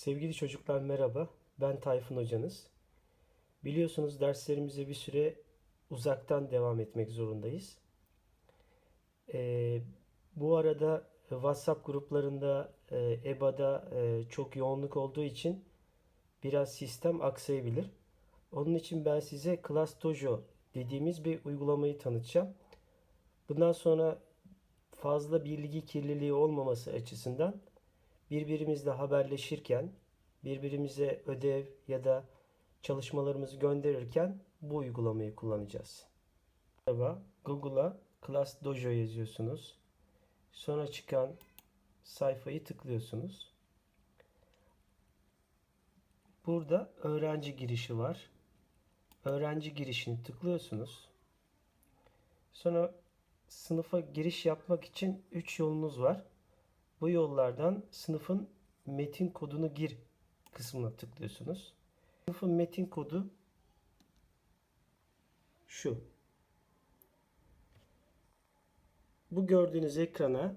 Sevgili çocuklar merhaba. Ben Tayfun hocanız. Biliyorsunuz derslerimize bir süre uzaktan devam etmek zorundayız. Ee, bu arada WhatsApp gruplarında, e, EBA'da e, çok yoğunluk olduğu için biraz sistem aksayabilir. Onun için ben size Class Dojo dediğimiz bir uygulamayı tanıtacağım. Bundan sonra fazla bilgi kirliliği olmaması açısından birbirimizle haberleşirken, birbirimize ödev ya da çalışmalarımızı gönderirken bu uygulamayı kullanacağız. Merhaba, Google'a Class Dojo yazıyorsunuz. Sonra çıkan sayfayı tıklıyorsunuz. Burada öğrenci girişi var. Öğrenci girişini tıklıyorsunuz. Sonra sınıfa giriş yapmak için 3 yolunuz var. Bu yollardan sınıfın metin kodunu gir kısmına tıklıyorsunuz. Sınıfın metin kodu şu. Bu gördüğünüz ekrana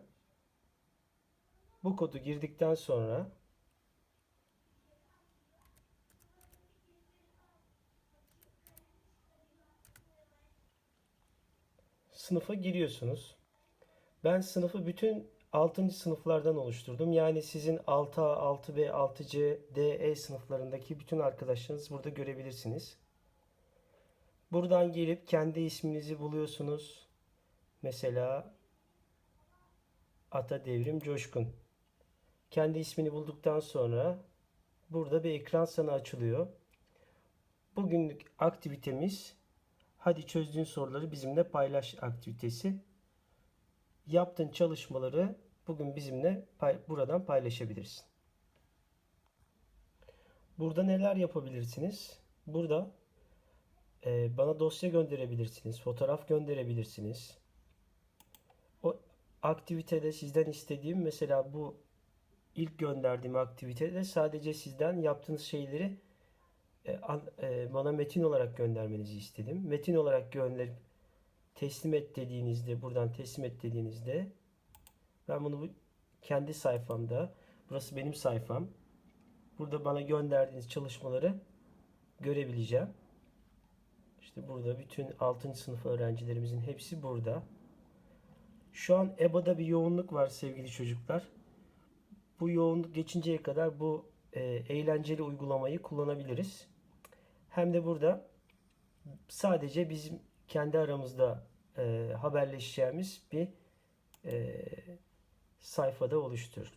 bu kodu girdikten sonra sınıfa giriyorsunuz. Ben sınıfı bütün 6. sınıflardan oluşturdum. Yani sizin 6A, 6B, 6C, D, E sınıflarındaki bütün arkadaşlarınız burada görebilirsiniz. Buradan gelip kendi isminizi buluyorsunuz. Mesela Ata Devrim Coşkun. Kendi ismini bulduktan sonra burada bir ekran sana açılıyor. Bugünlük aktivitemiz Hadi çözdüğün soruları bizimle paylaş aktivitesi. Yaptığın çalışmaları bugün bizimle pay buradan paylaşabilirsin. Burada neler yapabilirsiniz? Burada e, bana dosya gönderebilirsiniz, fotoğraf gönderebilirsiniz. O aktivitede sizden istediğim mesela bu ilk gönderdiğim aktivitede sadece sizden yaptığınız şeyleri e, e, bana metin olarak göndermenizi istedim. Metin olarak gönderip teslim et dediğinizde buradan teslim et dediğinizde ben bunu kendi sayfamda burası benim sayfam. Burada bana gönderdiğiniz çalışmaları görebileceğim. İşte burada bütün 6. sınıf öğrencilerimizin hepsi burada. Şu an EBA'da bir yoğunluk var sevgili çocuklar. Bu yoğunluk geçinceye kadar bu e, eğlenceli uygulamayı kullanabiliriz. Hem de burada sadece bizim kendi aramızda e, haberleşeceğimiz bir e, sayfada oluştur.